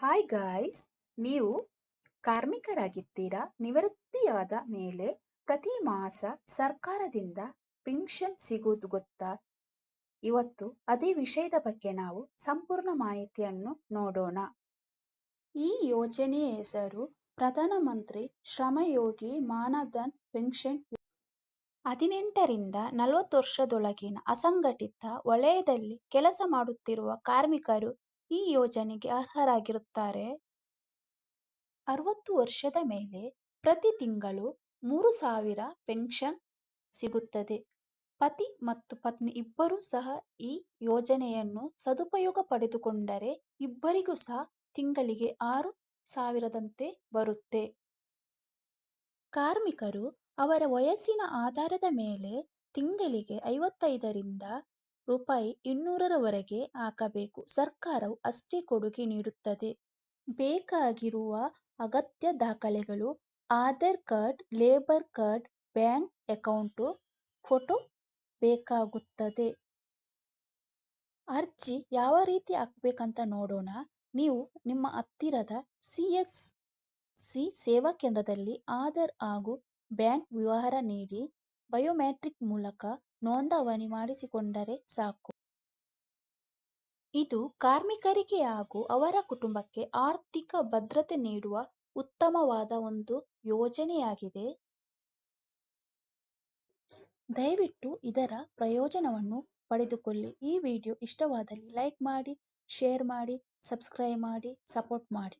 Hi guys ನೀವು ಕಾರ್ಮಿಕರಾಗಿದ್ದೀರಾ? ನಿವೃತ್ತಿಯಾದ ಮೇಲೆ ಪ್ರತಿ ಮಾಸ ಸರ್ಕಾರದಿಂದ ಪಿಂಕ್ಷನ್ ಸಿಗೋದು ಗೊತ್ತಾ? ಇವತ್ತು ಅದೇ ವಿಷಯದ ಬಗ್ಗೆ ನಾವು ಸಂಪೂರ್ಣ ಮಾಹಿತಿಯನ್ನು ನೋಡೋಣ. ಈ ಯೋಜನೆಯ ಹೆಸರು ಪ್ರಧಾನ ಮಂತ್ರಿ ಶ್ರಮಯೋಗಿ ಮಾನಧನ್ ಪೆನ್ಷನ್ ಹದಿನೆಂಟರಿಂದ ನಲವತ್ತು ವರ್ಷದೊಳಗಿನ ಅಸಂಘಟಿತ ವಲಯದಲ್ಲಿ ಕೆಲಸ ಮಾಡುತ್ತಿರುವ ಕಾರ್ಮಿಕರು ಈ ಯೋಜನೆಗೆ ಅರ್ಹರಾಗಿರುತ್ತಾರೆ. ಅರವತ್ತು ವರ್ಷದ ಮೇಲೆ ಪ್ರತಿ ತಿಂಗಳು ಮೂರು ಸಾವಿರ ಪೆನ್ಷನ್ ಸಿಗುತ್ತದೆ. ಪತಿ ಮತ್ತು ಪತ್ನಿ ಇಬ್ಬರೂ ಸಹ ಈ ಯೋಜನೆಯನ್ನು ಸದುಪಯೋಗ ಪಡೆದುಕೊಂಡರೆ ಇಬ್ಬರಿಗೂ ಸಹ ತಿಂಗಳಿಗೆ ಆರು ಸಾವಿರದಂತೆ ಬರುತ್ತೆ. ಕಾರ್ಮಿಕರು ಅವರ ವಯಸ್ಸಿನ ಆಧಾರದ ಮೇಲೆ ತಿಂಗಳಿಗೆ ಐವತ್ತೈದರಿಂದ ರೂಪಾಯಿ ಇನ್ನೂರರವರೆಗೆ ಹಾಕಬೇಕು. ಸರ್ಕಾರವು ಅಷ್ಟೇ ಕೊಡುಗೆ ನೀಡುತ್ತದೆ. ಬೇಕಾಗಿರುವ ಅಗತ್ಯ ದಾಖಲೆಗಳು, Aadhaar card, labour card, bank account, photo ಬೇಕಾಗುತ್ತದೆ. ಅರ್ಜಿ ಯಾವ ರೀತಿ ಹಾಕ್ಬೇಕಂತ ನೋಡೋಣ. ನೀವು ನಿಮ್ಮ ಹತ್ತಿರದ ಸಿ.ಎಸ್.ಸಿ ಸೇವಾ ಕೇಂದ್ರದಲ್ಲಿ ಆಧಾರ್ ಹಾಗೂ ಬ್ಯಾಂಕ್ ವಿವರ ನೀಡಿ, ಬಯೋಮೆಟ್ರಿಕ್ ಮೂಲಕ ನೋಂದಣಿ ಮಾಡಿಸಿಕೊಂಡರೆ ಸಾಕು. ಇದು ಕಾರ್ಮಿಕರಿಗೆ ಹಾಗೂ ಅವರ ಕುಟುಂಬಕ್ಕೆ ಆರ್ಥಿಕ ಭದ್ರತೆ ನೀಡುವ ಉತ್ತಮವಾದ ಒಂದು ಯೋಜನೆಯಾಗಿದೆ. ದಯವಿಟ್ಟು ಇದರ ಪ್ರಯೋಜನವನ್ನು ಪಡೆದುಕೊಳ್ಳಿ. ಈ ವಿಡಿಯೋ ಇಷ್ಟವಾದಲ್ಲಿ ಲೈಕ್ ಮಾಡಿ, ಶೇರ್ ಮಾಡಿ, ಸಬ್ಸ್ಕ್ರೈಬ್ ಮಾಡಿ, ಸಪೋರ್ಟ್ ಮಾಡಿ.